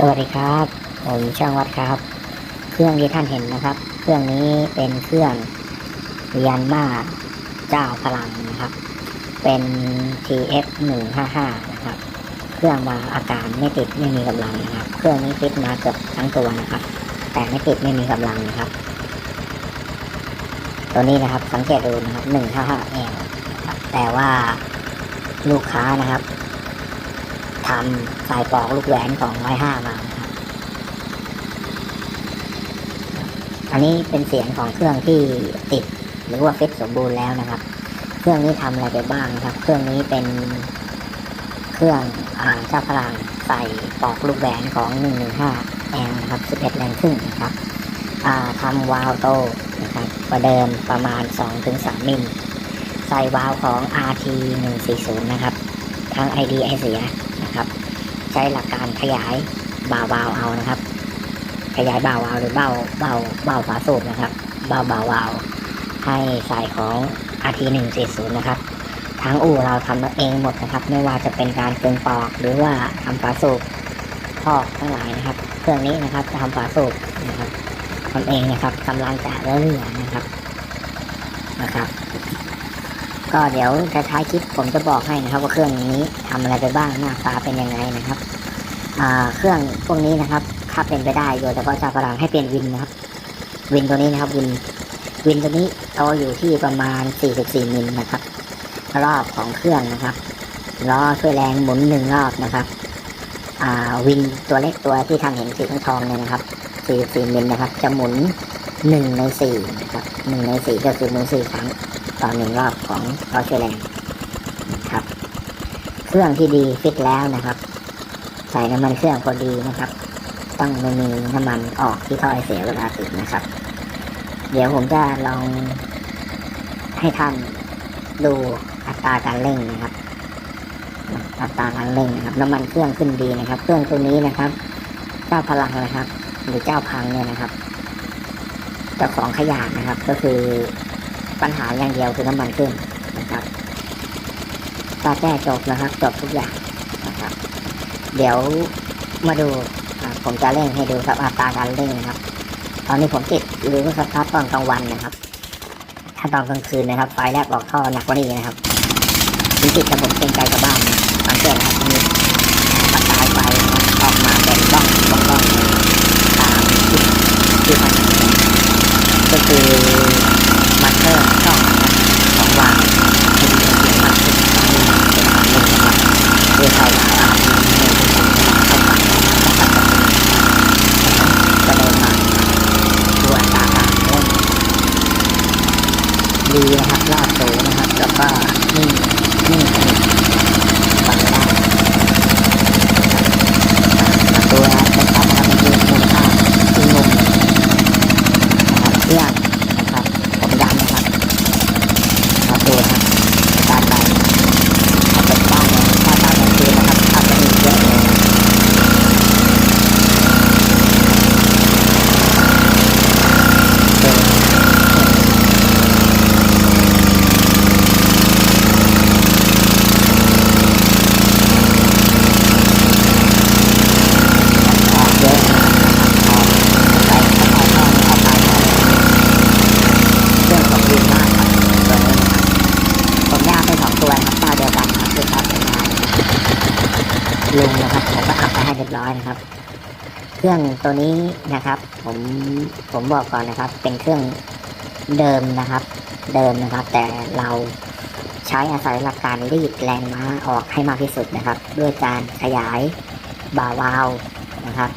สวัสดีครับผมช่างวัดครับ เครื่องที่ท่านเห็นนะครับ เครื่องนี้เป็นเครื่องยันมาเจ้าพลังนะครับ เป็น TF 1 5 5นะครับ เครื่องมาอาการไม่ติดไม่มีกำลังนะครับ เครื่องนี้ติดมาเกือบทั้งตัวนะครับ แต่ไม่ติดไม่มีกำลังนะครับ ตัวนี้นะครับสังเกตดูนะครับ1 5 5 L นะครับแต่ว่าลูกค้านะครับ ทำสายปอกลูกแหวนของร้อยห้ามาอันนี้เป็นเสียงของเครื่องที่ติดหรือว่าฟิตสมบูรณ์แล้วนะครับ เครื่องนี้ทำอะไรไปบ้างครับ เครื่องนี้เป็นเครื่องอ่าเจ้าพลังใส่ปอกลูกแหวนของ115แองนะครับ11แรงครึ่งนะครับอ่าทำวาล์วโตนะครับประเดิมประมาณ 2-3มิลใส่วาล์วของ RT 140นะครับ ทั้ง ID ไอเสีย ใช้หลักการขยายบาววาวเอานะครับ ขยายบาววาวหรือเบ้าเบ้าเบ้าฝาสูบนะครับ เบ้าบาววาวให้ใสายของ RT 140นะครับทั้งอู่เราทำเองหมดนะครับ ไม่ว่าจะเป็นการติมปอกหรือว่าทำฝาสูบพอกทั้งหลายนะครับ เครื่องนี้นะครับจะทำฝาสูบนะครับทำเองนะครับกำลังจะเรื่อยๆนะครับนะครับ ก็เดี๋ยวท้ายคลิปผมจะบอกให้นะครับ ว่าเครื่องนี้ทำอะไรไปบ้างหน้าตาเป็นยังไงนะครับเครื่องพวกนี้นะครับ ถ้าเป็นไปได้โดยเฉพาะชาวพลังให้เปลี่ยนวินนะครับ วินตัวนี้นะครับวินวินตัวนี้โตอยู่ที่ประมาณ 44 มิลนะครับ รอบของเครื่องนะครับล้อช่วยแรงหมุนหนึ่งรอบนะครับวินตัวเล็กตัวที่ท่านเห็นสีทองทองๆเนี่ยนะครับ 44 มิลนะครับ จะหมุน หนึ่งในสี่นะครับหนึ่งในสี่ก็คือมุนสี่ครั้งต่อหนึ่งรอบของล้อช่วยแรงนครับ เครื่องที่ดีฟิตแล้วนะครับ ใส่น้ำมันเครื่องพอดีนะครับ ต้องไม่มีน้ำมันออกที่ท่อไอเสียเวลาติดนะครับ เดี๋ยวผมจะลองให้ท่านดูอัตราการเร่งนะครับ อัตราการเร่งนะครับ น้ำมันเครื่องขึ้นดีนะครับ เครื่องตัวนี้นะครับ เจ้าพลังนะครับ หรือเจ้าพังเนี่ยนะครับ เจ้าของขยะนะครับ ก็คือปัญหาอย่างเดียวคือน้ำมันเครื่องนะครับถ้าแก้จบนะครับ จบทุกอย่างนะครับ เดี๋ยวมาดูผมจะเร่งให้ดูครับอัตราการเร่งนะครับ ตอนนี้ผมติดหรือว่าสตาร์ทตอนกลางวันนะครับ ถ้าตอนกลางคืนนะครับ ไฟแลบออกท่อหนักกว่านี้นะครับผมติดระบบเกรงใจกับบ้านนะสังเกตนะครับมีประกายไฟนะครับออกมาเป็นบ้องบ้องบ้องตามที่ที่มัน ก็คือมัตเตอร์ช่องครับของวาล์วให้มีเสียงมันขึ้นตรงนี้เป็นสามหนึ่งนะครับคือใส่วาล์วอาร์ทีหนึ่งเข้าไปนะครับก็เลยมาดูอัตาการเร่งดีนะครับรอบสูงนะครับแล้วก็นิ่งนิ่งสนิทฟังได้นะครับตัวเป็นตัดนะครับเป็นยืนมูลค่าที่งง นะครับเครื่องนะครับผมย้ำนะครับครับดูนะครับตามไปถ้าเป็นบ้านเนี่ยถ้าตามกลางคืนนะครับอาจจะมีเยอะเลยเออ ออกเยอะออกไปเข้าไปห้องออกไปห้องเครื่องของดีมากครับตัวนี้นะครับผมย่างไปสองตัวนะครับเจ้าเดียวกันนะครับคือครับเป็นงานลุงนะครับผมก็อัพไปให้เรีย บร้อยนะครับ เครื่องตัวนี้นะครับ ผมผมบอกก่อนนะครับ เป็นเครื่องเดิมนะครับ เดิมนะครับ แต่เราใช้อาศัยหลักการรีดแรงม้าออกให้มากที่สุดนะครับ ด้วยการขยายบ่าวาล์วนะครับ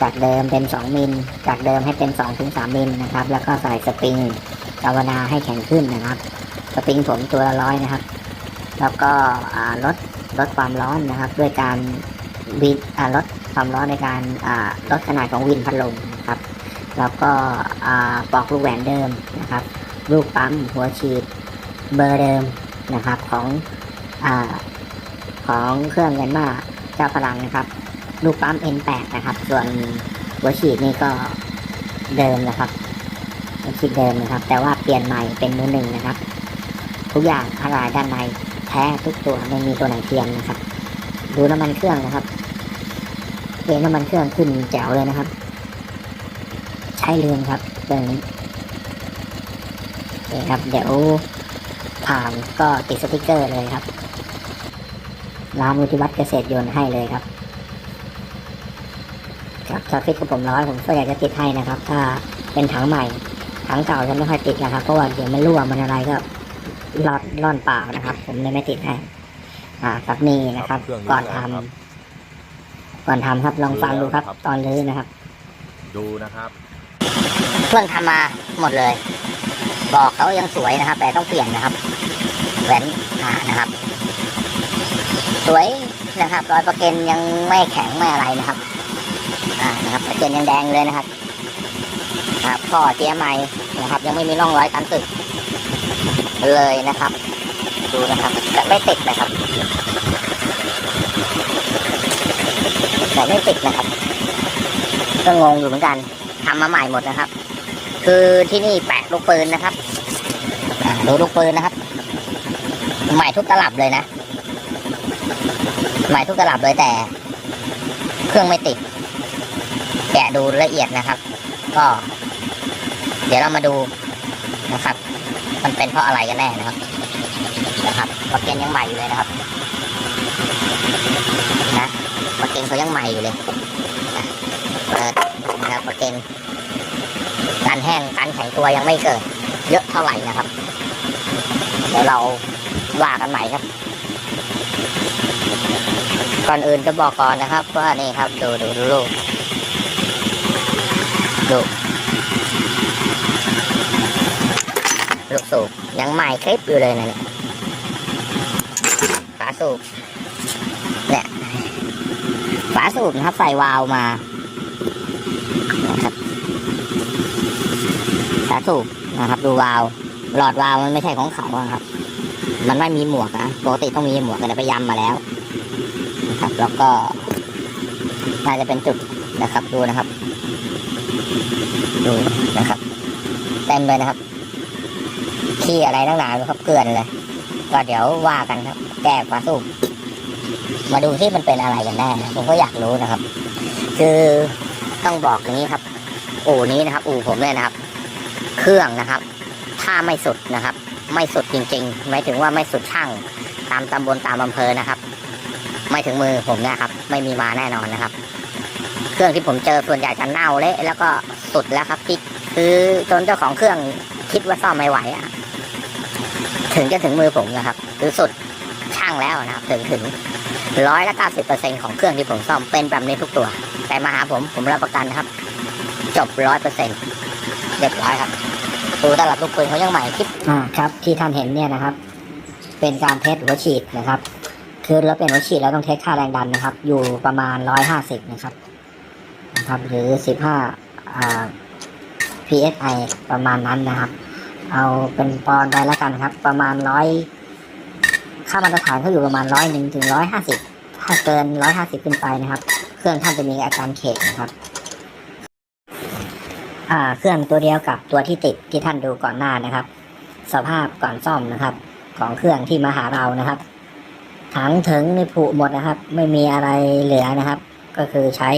จากเดิมเป็น 2 มิล จากเดิมให้เป็น2ถึง3มิลนะครับ แล้วก็ใส่สปริงกาวนาให้แข็งขึ้นนะครับ สปริงผมตัวละร้อยนะครับ แล้วก็ลดลดความร้อนนะครับ ด้วยการ วินลดความร้อนในการลดขนาดของวินพัดลมนะครับ แล้วก็อ่าปอกลูกแหวนเดิมนะครับ ลูกปั๊มหัวฉีดเบอร์เดิมนะครับของอของเครื่องเงินมาเจ้าพลังนะครับ ลูกปั๊ม N8 นะครับ ส่วนหัวฉีดนี่ก็เดิมนะครับหัวฉีดเดิมนะครับ แต่ว่าเปลี่ยนใหม่เป็นมือหนึ่งนะครับ ทุกอย่างอะไรด้านในแท้ทุกตัวไม่มีตัวไหนเทียมนะครับ ดูน้ำมันเครื่องนะครับ เกณฑ์น้ำมันเครื่องขึ้นแจ๋วเลยนะครับ ใช้เรืองครับเรื่องนี้โอเคครับ เดี๋ยวผ่านก็ติดสติกเกอร์เลยครับร้านวุฒิวัฒน์เกษตรยนต์ให้เลยครับครับถ้าฟิตกับผมร้อยผมก็อยากจะติดให้นะครับ ถ้าเป็นถังใหม่ถังเก่าจะไม่ค่อยติดนะครับ เพราะว่าเดี๋ยวมันรั่วมันอะไรก็รอดร่อนเปล่านะครับ ผมเลยไม่ติดให้อ่าครับนี่นะครับเครื่องนี้ก่อนทนะครับำ ก่อนทำครับลองฟังดูครับครับตอนลื้อนะครับ ดูนะครับเครื่องทำมาหมดเลย บอกเขายังสวยนะครับ แต่ต้องเปลี่ยนนะครับแหวนอ่านะครับ สวยนะครับรอยประเก็นยังไม่แข็งไม่อะไรนะครับ อ่านะครับประเก็นยังแดงเลยนะครับครับข้อเจียใหม่นะครับ ยังไม่มีร่องรอยการสึกเลยนะครับ ดูนะครับแต่ไม่ติดนะครับ แต่ไม่ติดนะครับก็งงอยู่เหมือนกันทำมาใหม่หมดนะครับ คือที่นี่แปะลูกปืนนะครับดูลูกปืนนะครับ ใหม่ทุกตลับเลยนะ ใหม่ทุกตลับเลยแต่ เครื่องไม่ติด แกะดูละเอียดนะครับ ก็ เดี๋ยวเรามาดูนะครับ มันเป็นเพราะอะไรกันแน่นะครับ นะครับประเกนยังใหม่อยู่เลยนะครับ ประเกนเขายังใหม่อยู่เลยอะเปิดนะครับประเกนการแห้งการแข็งตัวยังไม่เกิด เยอะเท่าไหร่นะครับเดี๋ยวเราว่ากันใหม่ครับ ก่อนอื่นจะบอกก่อนนะครับ ว่านี่ครับ ดูดูดูลูกดูลูกสูบยังใหม่คลิปอยู่เลยนะเนี่ยฝาสูบเนี่ย ฝาสูบนะครับ ใส่วาล์วมานะครับฝาสูบนะครับ ดูวาล์วหลอดวาล์วมันไม่ใช่ของเขาอะครับ มันไม่มีหมวกนะปกติต้องมีหมวกแต่ไปยำมาแล้วนะครับ แล้วก็ น่าจะเป็นจุดนะครับ ดูนะครับ ดูนะครับเต็มเลยนะครับขี้อะไรตั้งนานครับเกลือนเลย ก็เดี๋ยวว่ากันครับ แก้ฝาสูบ มาดูที่มันเป็นอะไรกันแน่นะผมก็อยากรู้นะครับ คือต้องบอกอย่างนี้ครับ อู่นี้นะครับ อู่ผมเนี่ยนะครับ เครื่องนะครับ ถ้าไม่สุดนะครับ ไม่สุดจริงๆหมายถึงว่าไม่สุดช่าง ตามตำบลตามอำเภอนะครับ ไม่ถึงมือผมเนะครับ ไม่มีมาแน่นอนนะครับ เครื่องที่ผมเจอส่วนใหญ่จะเน่าเละแล้วก็สุดแล้วครับที่คือจนเจ้าของเครื่องคิดว่าซ่อมไม่ไหวอะถึงจะถึงมือผมนะครับ คือสุด ช่างแล้วนะครับถึงถึงร้อยละเก้าสิบเปอร์เซ็นของเครื่องที่ผมซ่อมเป็นแบบนี้ทุกตัว แต่มาหาผมผมรับประกันนะครับ จบร้อยเปอร์เซ็นเรียบร้อยครับดูตลับลูกปืนเขายังใหม่คลิปอ่าครับ ที่ท่านเห็นเนี่ยนะครับ เป็นการเทสหัวฉีดนะครับ คือเราเป็นหัวฉีดแล้วต้องเทสค่าแรงดันนะครับ อยู่ประมาณร้อยห้าสิบนะครับนะครับ หรือสิบห้าอ่า psi ประมาณนั้นนะครับ เอาเป็นปอนด์ไปแล้วกันครับ ประมาณร้อย ค่ามาตรฐานเขาอยู่ประมาณร้อยหนึ่งถึงร้อยห้าสิบถ้าเกินร้อยห้าสิบขึ้นไปนะครับ เครื่องท่านจะมีอาการเขกนะครับเครื่องตัวเดียวกับตัวที่ติดที่ท่านดูก่อนหน้านะครับ สภาพก่อนซ่อมนะครับ ของเครื่องที่มาหาเรานะครับ ถังถึงในผุหมดนะครับ ไม่มีอะไรเหลือนะครับ ก็คือใช้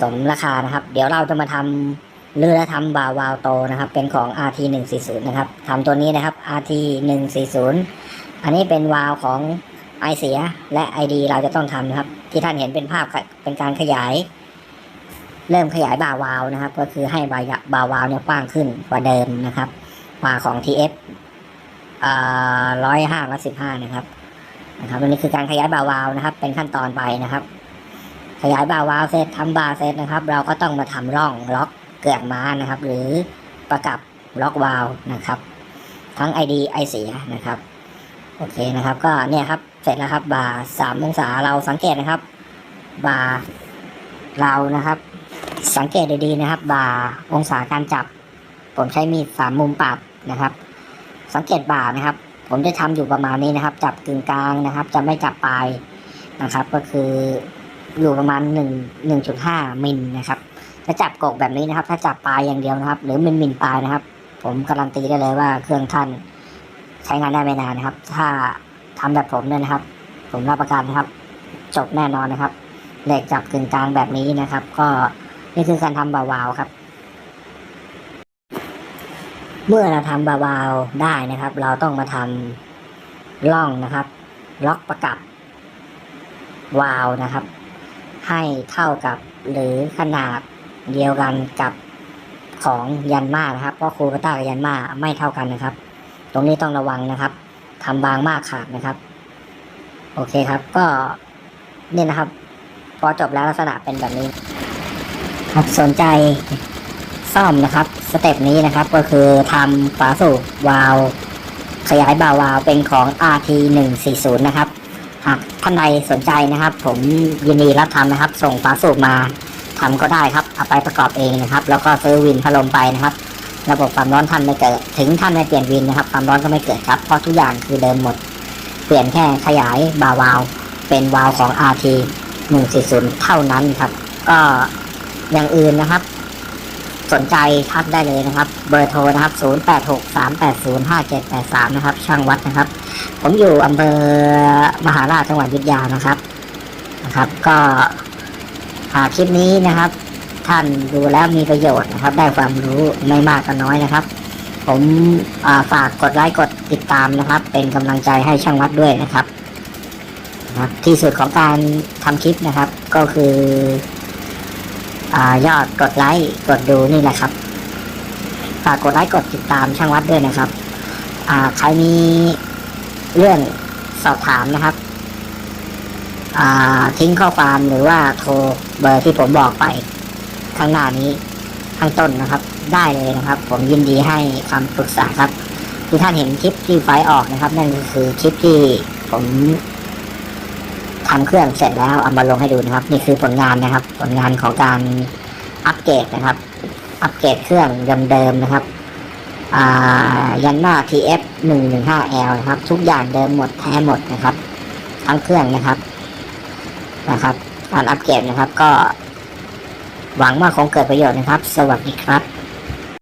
สมราคานะครับ เดี๋ยวเราจะมาทำเรือและทำบาวาวโตนะครับ เป็นของ RT 1 4 0นะครับทำตัวนี้นะครับ RT 1 4 0 อันนี้เป็นวาล์วของไอเสียและ ID เราจะต้องทำนะครับ ที่ท่านเห็นเป็นภาพเป็นการขยาย เริ่มขยายบาวาล์วนะครับ ก็คือให้บายะบาวาล์วเนี่ยกว้างขึ้นกว่าเดิมนะครับวาของ TF ร้อยห้าร้อยสิบห้านะครับนะครับอันนี้คือการขยายบาวาล์วนะครับ เป็นขั้นตอนไปนะครับ ขยายบาวาล์วเสร็จทำบาเสร็จนะครับ เราก็ต้องมาทำร่องล็อกเกือกม้านะครับ หรือประกับล็อกวาล์วนะครับ ทั้ง ID ไอเสียนะครับ โอเคนะครับก็เนี่ยครับเสร็จแล้วครับ บ่าสามองศาเราสังเกตนะครับ บ่าเรานะครับ สังเกตดีๆนะครับ บ่าองศาการจับ ผมใช้มีดสามมุมปรับนะครับ สังเกตบ่านะครับ ผมจะทำอยู่ประมาณนี้นะครับ จับกึ่งกลางนะครับ จะไม่จับปลายนะครับ ก็คืออยู่ประมาณหนึ่งหนึ่งจุดห้ามิลนะครับถ้าจับกกแบบนี้นะครับ ถ้าจับปลายอย่างเดียวนะครับ หรือมิลมิลปลายนะครับ ผมการันตีได้เลยว่าเครื่องท่าน ใช้งานได้ไม่นานนะครับ ถ้าทำแบบผมเนี่ยนะครับ ผมรับประกันนะครับ จบแน่นอนนะครับเหล็กจับกึ่งกลางแบบนี้นะครับ ก็นี่คือการทำบาวาวครับ เมื่อเราทำบาวาวได้นะครับ เราต้องมาทำล่องนะครับ ล็อกประกับวาล์วนะครับ ให้เท่ากับหรือขนาดเดียวกันกับของยันมานะครับ เพราะครูกต้ากับยันมาไม่เท่ากันนะครับ ตรงนี้ต้องระวังนะครับทำบางมากขาดนะครับ โอเคครับ ก็นี่นะครับ พอจบแล้วลักษณะเป็นแบบนี้ ครับสนใจซ่อมนะครับสเต็ปนี้นะครับก็คือทำฝาสูบวาล์วขยายบ่าวาล์วเป็นของ RT 140นะครับหากท่านใดสนใจนะครับ ผมยินดีรับทำนะครับ ส่งฝาสูบมาทำก็ได้ครับเอาไปประกอบเองนะครับ แล้วก็ซื้อวินพัดลมไปนะครับ ระบบความร้อนท่านไม่เกิด ถึงท่านไม่เปลี่ยนวินนะครับ ความร้อนก็ไม่เกิดครับ เพราะทุกอย่างคือเดิมหมด เปลี่ยนแค่ขยายบาวาวเป็นวาวของ RT 140 เท่านั้นครับ ก็อย่างอื่นนะครับ สนใจทักได้เลยนะครับ เบอร์โทรนะครับ 0863805783 นะครับ ช่างวัดนะครับ ผมอยู่อำเภอมหาราชจังหวัดยุทธยานะครับนะครับ ก็หาคลิปนี้นะครับ ท่านดูแล้วมีประโยชน์นะครับ ได้ความรู้ไม่มากก็น้อยนะครับ ผมาฝากกดไลค์กดติดตามนะครับ เป็นกำลังใจให้ช่างวัดด้วยนะครับครับที่สุดของการทำคลิปนะครับ ก็คืออยอดกดไลค์กดดูนี่แหละครับฝากกดไลค์กดติดตามช่างวัดด้วยนะครับใครมีเรื่องสอบถามนะครับทิ้งข้อความหรือว่าโทรเบอร์ที่ผมบอกไป ข้างหน้านี้ข้างต้นนะครับ ได้เลยนะครับ ผมยินดีให้คำปรึกษาครับที่ท่านเห็นคลิปที่ไฟออกนะครับ นั่นก็คือคลิปที่ผมทำเครื่องเสร็จแล้วเอามาลงให้ดูนะครับ นี่คือผลงานนะครับ ผลงานของการอัปเกรดนะครับ อัปเกรดเครื่องเดิมๆนะครับอ่ายันมา TF 1 1 5 L นะครับ ทุกอย่างเดิมหมดแท้หมดนะครับ ทั้งเครื่องนะครับนะครับ การอัปเกรดนะครับก็ หวังว่าคงเกิดประโยชน์นะครับ สวัสดีครับ